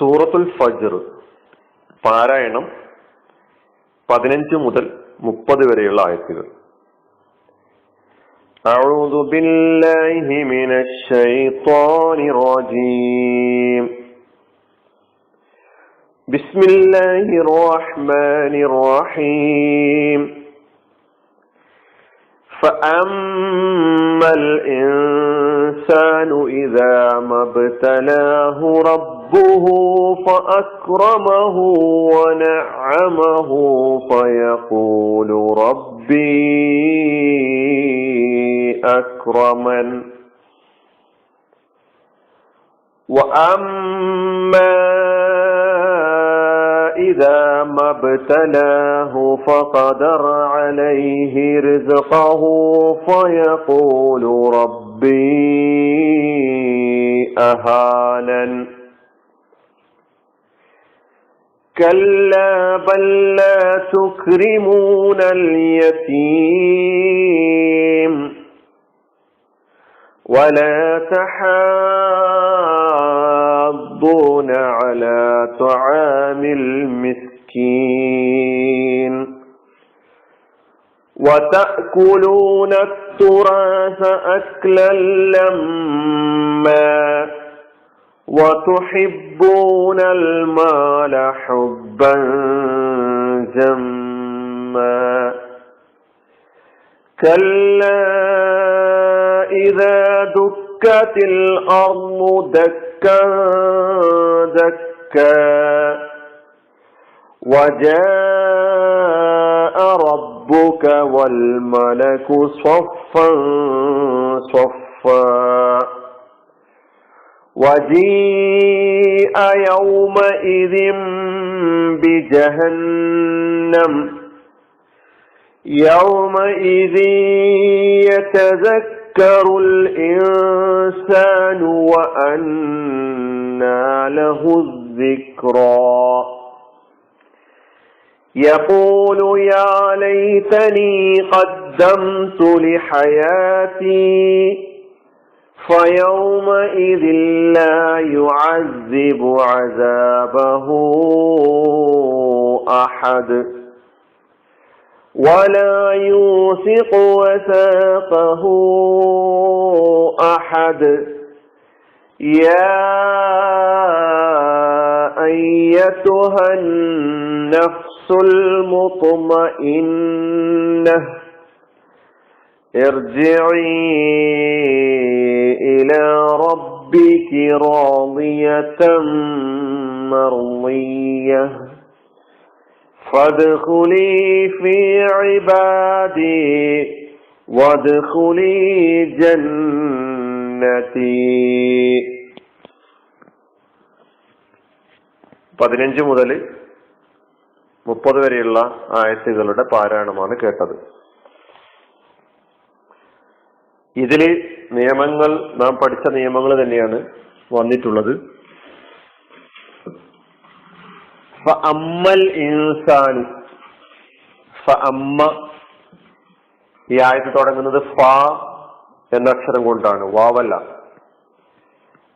സൂറത്തുൽ ഫജ്ർ പാരായണം പതിനഞ്ച് മുതൽ മുപ്പത് വരെയുള്ള ആയത്തുകൾ أعوذ بالله من الشيطان الرجيم بسم الله الرحمن الرحيم فأما الإنسان إذا ما ابتلاه ربه فأكرمه ونعمه فيقول ربي أكرمن. وأما إذا ما ابتلاه فقدر عليه رزقه فيقول ربي أهانن. كلا بل لا تكرمون اليتيم ولا تحاضون على طعام المسكين وتأكلون التراث أكلا لما وتحبون المال حبا جما كلا إذا دكت الأرض دكا دكا وجاء ربك والملك صفا صفا وجيء يومئذ بجهنم. يومئذ يتذكر الإنسان وأنى له الذكرى. يقول يا ليتني قدمت لحياتي فيومئذ لا يعذب عذابه أحد ولا يوثق وثاقه أحد يا أيتها النفس المطمئنة ارجعي إلى ربك راضية مرضية فادخلي في عبادي وادخلي جنتي പതിനഞ്ച് മുതൽ മുപ്പത് വരെയുള്ള ആയത്തുകളുടെ പാരായണമാണ് കേട്ടത് ഇതില് നിയമങ്ങൾ നാം പഠിച്ച നിയമങ്ങൾ തന്നെയാണ് വന്നിട്ടുള്ളത്. അമ്മ ഈ ആയത്ത് തുടങ്ങുന്നത് ഫ എന്ന അക്ഷരം കൊണ്ടാണ്. വാവല്ല.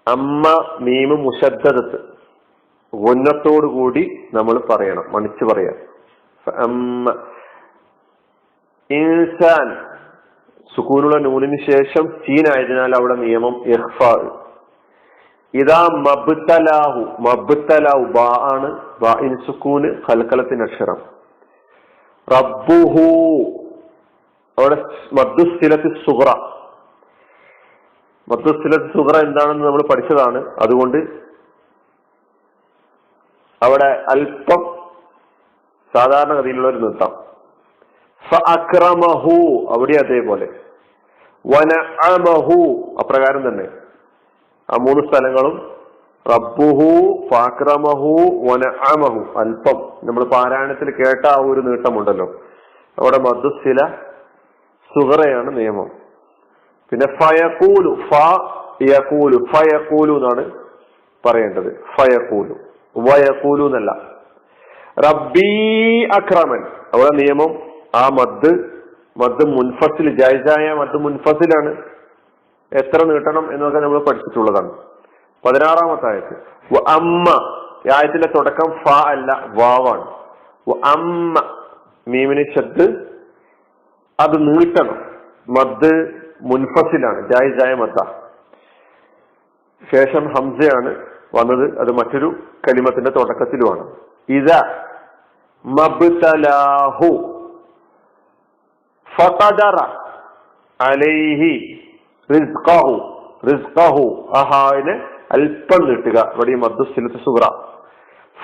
അമ്മ മീമ് മുശബ്ദത്ത് ഉന്നത്തോടു കൂടി നമ്മൾ പറയണം. മണിച്ചു പറയാം. ഇൻസാൻ. സുക്കൂനുള്ള നൂനിന് ശേഷം സീനായതിനാൽ അവിടെ നിയമം ഇഹ്ഫാ ഇതാ മബ്തലാഹു മബ്തലാഹു ബാ ആണ് ബാ ഇൻ സുക്കൂന് കൽക്കലത്തിന് അക്ഷരം. റബ്ബുഹു അവിടെ മദ്ദുസ്ഥിലത്തി സുഹറ മദ്ദുസ്ഥിലത്തി സുഹറ എന്താണെന്ന് നമ്മൾ പഠിച്ചതാണ്. അതുകൊണ്ട് അവിടെ അല്പം സാധാരണഗതിയിലുള്ള ഒരു നൃത്തം അക്രമഹു അവിടെ അതേപോലെ. വനഅമഹു. അപ്രകാരം തന്നെ. ആ മൂന്ന് സ്ഥലങ്ങളും റബ്ബുഹു ഫാക്രമഹു വനഅമഹു. അല്പം. നമ്മൾ പാരായണത്തിൽ കേട്ട ആ ഒരു നീട്ടമുണ്ടല്ലോ. അവിടെ മധുസ്ഥില സുഹറയാണ് നിയമം. പിന്നെ ഫയക്കൂലു ഫയക്കൂലു ഫയക്കൂലു എന്നാണ് പറയേണ്ടത്. ഫയക്കൂലു വയക്കൂലു എന്നല്ല. റബ്ബീ അക്രമൻ. അവിടെ നിയമം ആ മദ് മദ് മുൻഫസിൽ ജയജായ മദ് മുൻഫസിലാണ് എത്ര നീട്ടണം എന്നൊക്കെ നമ്മൾ പഠിച്ചിട്ടുള്ളതാണ്. പതിനാറാമത്തെ ആയത്ത് അമ്മ ഈ ആയത്തിന്റെ തുടക്കം ഫ അല്ല വാവാണ്. അമ്മ മീമിന് ശബ്ദ് അത് നീട്ടണം. മദ് മുൻഫസിലാണ് ജായ മദ്ദ. ശേഷം ഹംസയാണ് വന്നത് അത് മറ്റൊരു കലിമത്തിന്റെ തുടക്കത്തിലുമാണ്. ഇത മബ്തലാഹു ഫഖദറ അലൈഹി റിസ്ഖഹു റിസ്ഖഹു അഹാവിനെ അല്പം നീട്ടുക. ഇവിടെ മദ്ദുസിലത്ത് സുഗ്ര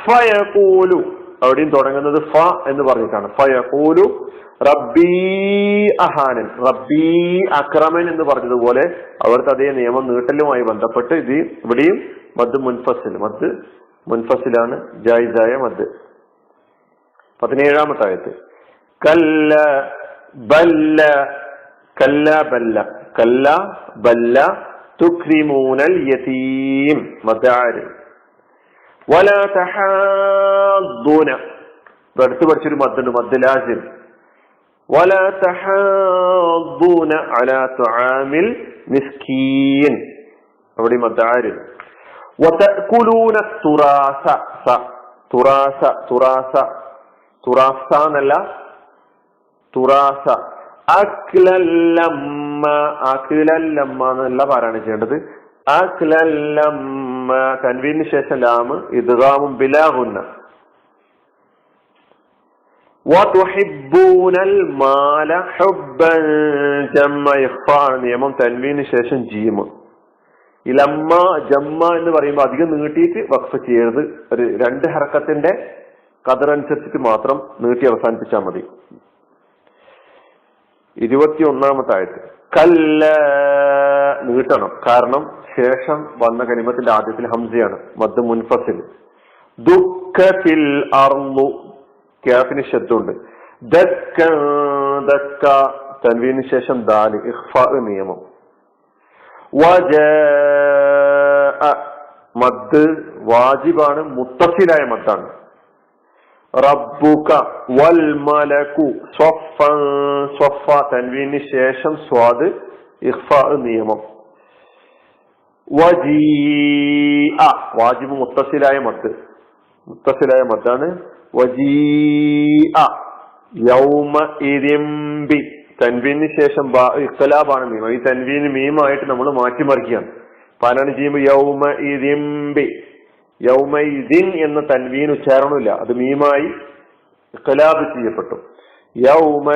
ഫയഖൂലു. അവിടെയും തുടങ്ങുന്നത് ഫ എന്ന് പറഞ്ഞിട്ടാണ്. ഫയഖൂലു റബ്ബി അഹാനൻ. റബ്ബി അക്രമൻ എന്ന് പറഞ്ഞതുപോലെ അവർക്ക് അതേ നിയമം നീട്ടലുമായി ബന്ധപ്പെട്ട് ഇത് ഇവിടെയും മദ് മുൻഫസിൽ. മദ് മുൻഫസിലാണ് ജായിസായ മദ്. പതിനേഴാമത്തെ ആയത്ത്. കല്ല ബല്ല കല്ല ബല്ല കല്ല ബല്ല തുക്രിമൂനൽ യതീം മദാര് വല തഹാദ്ദൂന അടുത്ത് പഠിച്ചൊരു മദ്ദുണ്ട് മദ് ലാസിം വല തഹാദ്ദൂന അലാ തുആമിൽ മിസ്കീൻ അവിടെ മദാര് വതഅകുലൂന തുറാസ തുറാസ തുറാസ തുറാസ എന്നല്ല തുറാസ. അക്ലല്ലമ്മ അക്ലല്ലമ്മ എന്നല്ല പാരായണം ചെയ്യേണ്ടത്. അക്ലല്ലമ്മ തൻവീന് ശേഷം ലാമ് ഇദ്ഗാമും ബിലാഹുന്ന. നിയമം തൻവീന് ശേഷം ജീമ് ഇലമ്മ ജമ്മ എന്ന് പറയുമ്പോൾ അധികം നീട്ടിയിട്ട് വഖഫ് ചെയ്യരുത്. ഒരു രണ്ട് ഹറക്കത്തിന്റെ കതറനുസരിച്ചിട്ട് മാത്രം നീട്ടി അവസാനിപ്പിച്ചാൽ മതി. ഇരുപത്തി ഒന്നാമത്തെ ആയത്ത് കല്ല നീട്ടണം. കാരണം ശേഷം വന്ന കനിമത്തിന്റെ ആദ്യത്തിൽ ഹംസയാണ്. മദ് മുൻഫസിൽ. ദുഃഖത്തിൽ അർന്നു. ക്യാഫിന് ശബ്ദമുണ്ട്. ദക്ക തൻവീന് ശേഷം ദാൽ. ഇഹ്ഫ നിയമം. വജ. മദ് വാജിബാണ് മുത്തസിലായ മദ്ദാണ് റബ്ബുക വൽ മലകു തൻവീന് ശേഷം സ്വാദ് ഇഹ്ഫ നിയമം. വജീ വാജിബ് മുത്തസിലായ മദ്. മുത്തസിലായ മദ്ദാണ് വജീ യൗമ തൻവീന് ശേഷം ഇഖ്തലാബാണ് മീം ഈ തൻവീന് മീമായിട്ട് നമ്മൾ മാറ്റിമറിക്കുകയാണ്. പാലാണ് ചെയ്യുമ്പോൾ യൗമ ഇരിമ്പി യൗമൈദിൻ എന്ന തൻവീൻ ഉച്ചാരണമില്ല. അത് മീമായി കലാബ് ചെയ്യപ്പെട്ടു. യൗമ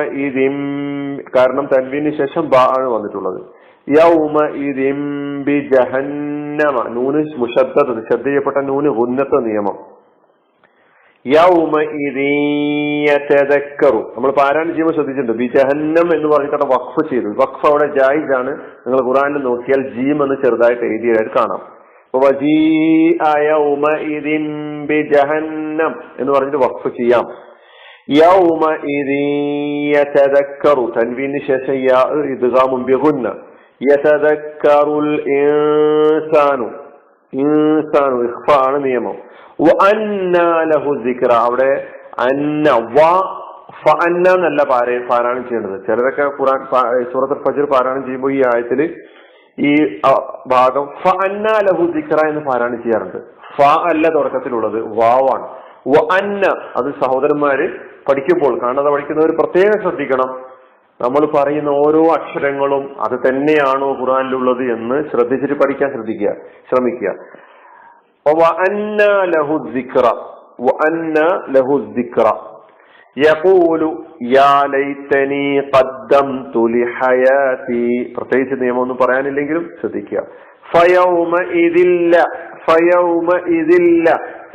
കാരണം തൻവീന് ശേഷം ബാ ആണ് വന്നിട്ടുള്ളത്. യൗമ ഇദിംബി ജഹന്നമ. നൂന് മുഷദ്ദത്ത് ശ്രദ്ധ ചെയ്യപ്പെട്ട നൂന് ഉന്നത്ത നിയമം. യൗമ ഇതക്കറു നമ്മൾ പാരായണം ചെയ്യുമ്പോൾ ശ്രദ്ധിച്ചിട്ടുണ്ട്. ബി ജഹന്നം എന്ന് പറഞ്ഞിട്ട് വഖഫ് ചെയ്തു. വഖഫ് അവിടെ ജായിസ് ആണ് നിങ്ങൾ ഖുറാനിൽ നോക്കിയാൽ ജീം എന്ന് ചെറുതായിട്ട് എഴുതിയതായിട്ട് കാണാം. ജഹന്നം എന്ന് പറഞ്ഞിട്ട് വഖഫ് ചെയ്യാം. തൻവീന് ശേഷം ഇദ്ഗാമും ബിഗുന്ന യതദക്കറുൽ ഇൻസാനു ഇൻസാനു ഇഖ്ഫ ആണ് നിയമം ലഹു ദിക്ര അവിടെ അന്ന വ ഫ അന്ന എന്നല്ല പാരായണം ചെയ്യേണ്ടത്. ചിലരൊക്കെ ഖുറാൻ സൂറത്ത് ഫജർ പാരായണം ചെയ്യുമ്പോൾ ഈ ആയത്തിൽ ഈ ഭാഗം ഫ അന്ന ലഹു ദിക്ര എന്ന് പാരായണം ചെയ്യാറുണ്ട്. ഫ അല്ല തുടക്കത്തിലുള്ളത് വാവാണ്. വ അന്ന അത് സഹോദരന്മാര് പഠിക്കുമ്പോൾ കാണാതെ പഠിക്കുന്നവർ പ്രത്യേകം ശ്രദ്ധിക്കണം. നമ്മൾ പറയുന്ന ഓരോ അക്ഷരങ്ങളും അത് തന്നെയാണോ ഖുറാനിലുള്ളത് എന്ന് ശ്രദ്ധിച്ചിട്ട് പഠിക്കാൻ ശ്രദ്ധിക്കുക ശ്രമിക്കുക. ലഹു ദിക്ര ലഹു ദിക്ര. പ്രത്യേകിച്ച് നിയമമൊന്നും പറയാനില്ലെങ്കിലും ശ്രദ്ധിക്കുക. ഫയൗമ ഇതില്ല ഫയൗമ ഇതില്ല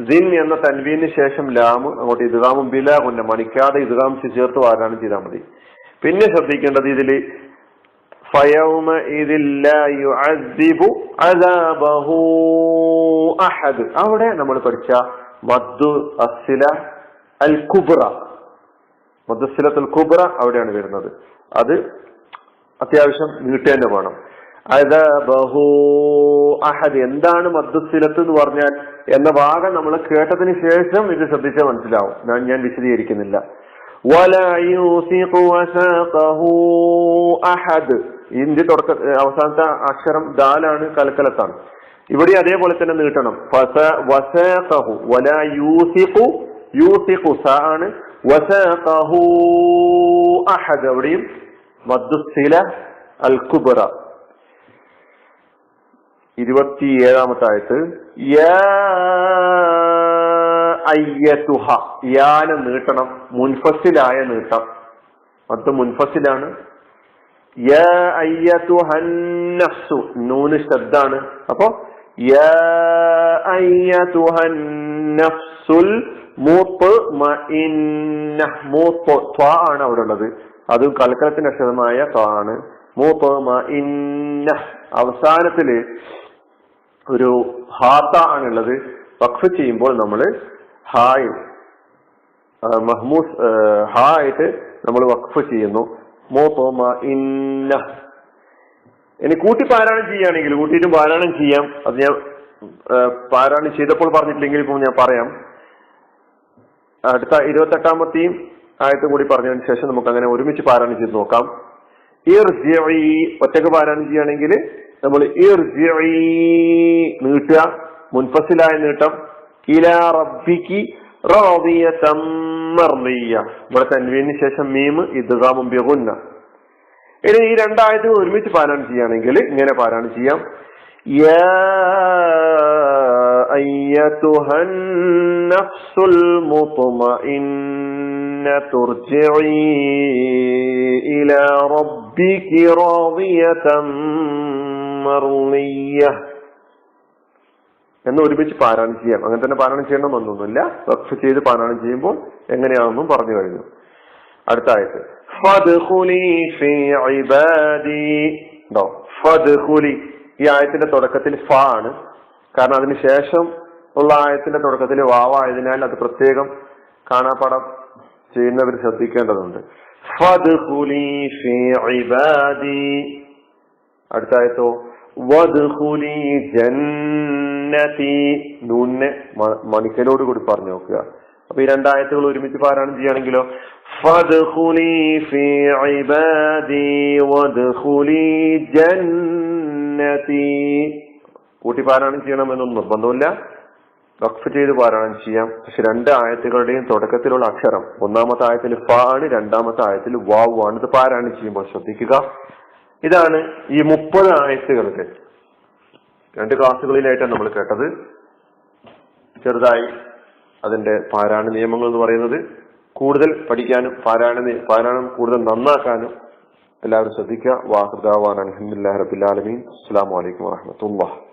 ദിൻ എന്ന തൻവീന് ശേഷം ലാമ് അങ്ങോട്ട് ഇതുകാമും ബില കൊണ്ട് മണിക്കാതെ ഇദ്ഗാം ചേർത്ത് വാരാണ് ചെയ്താൽ മതി. പിന്നെ ശ്രദ്ധിക്കേണ്ടത് ഇതിൽ ഫയൗമ ഇതില്ല അവിടെ നമ്മൾ പഠിച്ച മദ്ദു അസില അൽ കുബ്ര മദ്സിലത്തുൽ കുബ്ര അവിടെയാണ് വരുന്നത്. അത് അത്യാവശ്യം നീട്ടേണ്ട വേണം. ബഹു അഹദ്. എന്താണ് മദ്സിലത്ത് എന്ന് പറഞ്ഞാൽ എന്ന ഭാഗം നമ്മൾ കേട്ടതിന് ശേഷം ഇത് ശ്രദ്ധിച്ചാൽ മനസ്സിലാവും. ഞാൻ ഞാൻ വിശദീകരിക്കുന്നില്ല. അഹദ്. ഇന്ത്യ തുടക്ക അവസാനത്തെ അക്ഷരം ദാലാണ് കലക്കലത്താണ് ഇവിടെ അതേപോലെ തന്നെ നീട്ടണം. ഫസ- വസാഖഹു. വലാ യൂസിഖു യൂസിഖു സ ആണ്. അഹദ് അവിടെയും മദ്ദുസില അൽ കുബറ ഇരുപത്തിയേഴാമത്തെ ആയത്ത് യാ അയ്യതുഹ. യാന നീട്ടണം മുൻഫസിലായ നീട്ടം. അത് മുൻഫസിലാണ്. നൂന് ശബ്ദാണ് അപ്പോ നഫ്സുൽ മൂപ്പ് ത്വ ആണ് അവിടെ ഉള്ളത്. അത് കൽക്കലത്തിന്റെ അക്ഷരമായ ആണ്. ഇന്ന. അവസാനത്തിൽ ഒരു ഹാത്ത ആണുള്ളത് വഖഫ് ചെയ്യുമ്പോൾ നമ്മൾ ഹായ് മഹ്മൂസ് ഹാ ആയിട്ട് നമ്മൾ വഖഫ് ചെയ്യുന്നു. മോത്തോമ ഇന്ന. ഇനി കൂട്ടി പാരായണം ചെയ്യുകയാണെങ്കിൽ കൂട്ടിയിട്ടും പാരായണം ചെയ്യാം. അത് ഞാൻ പാരായണം ചെയ്തപ്പോൾ പറഞ്ഞിട്ടില്ലെങ്കിൽ ഇപ്പോൾ ഞാൻ പറയാം. അടുത്ത ഇരുപത്തെട്ടാമത്തെയും ആയത്തും കൂടി പറഞ്ഞതിന് ശേഷം നമുക്ക് അങ്ങനെ ഒരുമിച്ച് പാരായണം ചെയ്ത് നോക്കാം. ഒറ്റയ്ക്ക് പാരായണം ചെയ്യുകയാണെങ്കിൽ നമ്മൾ നീട്ടുക. മുൻഫസിലായ നീട്ടം. ഇല റബ്ബിക്ക് ഇവിടെ തൻവീന് ശേഷം മീം ഇദ്ഗാമും ബിഗുന്ന. ഇനി ഈ രണ്ടായത്തുകൾ ഒരുമിച്ച് പാരായണം ചെയ്യുകയാണെങ്കിൽ ഇങ്ങനെ പാരായണം ചെയ്യാം. യാ أيتها النفس المطمئنة ارجعي إلى ربك راضية مرضية എന്ന് ഒരുമിച്ച് പാരായണം ചെയ്യാം അങ്ങനെ തന്നെ പാരായണം ചെയ്യണമെന്നൊന്നുമില്ല വഖഫ് ചെയ്ത് പാരായണം ചെയ്യുമ്പോൾ എങ്ങനെയാണെന്നും പറഞ്ഞു കഴിഞ്ഞു അടുത്ത ആയത്ത് ഫദ്ഖുലി ഫീ ഇബാദി ഉണ്ടോ ഫദ്ഖുലി ഈ ആയത്തിന്റെ തുടക്കത്തിൽ ഫ ആണ് കാരണം അതിന് ശേഷം ഉള്ള ആയത്തിന്റെ തുടക്കത്തിൽ വാവായതിനാൽ അത് പ്രത്യേകം കാണാപ്പാടം ചെയ്യുന്നവർ ശ്രദ്ധിക്കേണ്ടതുണ്ട്. അടുത്ത ആയത്തോ ജന്നതി. നൂന്നെ മണിക്കലോട് കൂടി പറഞ്ഞു നോക്കുക. അപ്പൊ ഈ രണ്ടായത്തുകൾ ഒരുമിച്ച് പാരായണം ചെയ്യുകയാണെങ്കിലോ ഫദ്ഖുലി ഫീ ഇബാദി ജന്നതി. കൂട്ടി പാരായണം ചെയ്യണമെന്നൊന്നും നിർബന്ധമില്ല. വഖഫ് ചെയ്ത് പാരായണം ചെയ്യാം. പക്ഷെ രണ്ട് ആയത്തുകളുടെയും തുടക്കത്തിലുള്ള അക്ഷരം ഒന്നാമത്തെ ആയത്തിൽ ഫ ആണ് രണ്ടാമത്തെ ആയത്തിൽ വാവ് ആണ്. ഇത് പാരായണം ചെയ്യുമ്പോൾ ശ്രദ്ധിക്കുക. ഇതാണ് ഈ മുപ്പത് ആയത്തുകൾക്ക് രണ്ട് ക്ലാസ്സുകളിലായിട്ടാണ് നമ്മൾ കേട്ടത്. ചെറുതായി അതിന്റെ പാരായണ നിയമങ്ങൾ എന്ന് പറയുന്നത്. കൂടുതൽ പഠിക്കാനും പാരായണ പാരായണം കൂടുതൽ നന്നാക്കാനും എല്ലാവരും ശ്രദ്ധിക്കുക. വാഹൃദാവാൻ അലഹമില്ലാ റബിലാലമീൻ അസ്സാം വലൈക്കും വാഹമത്തുള്ള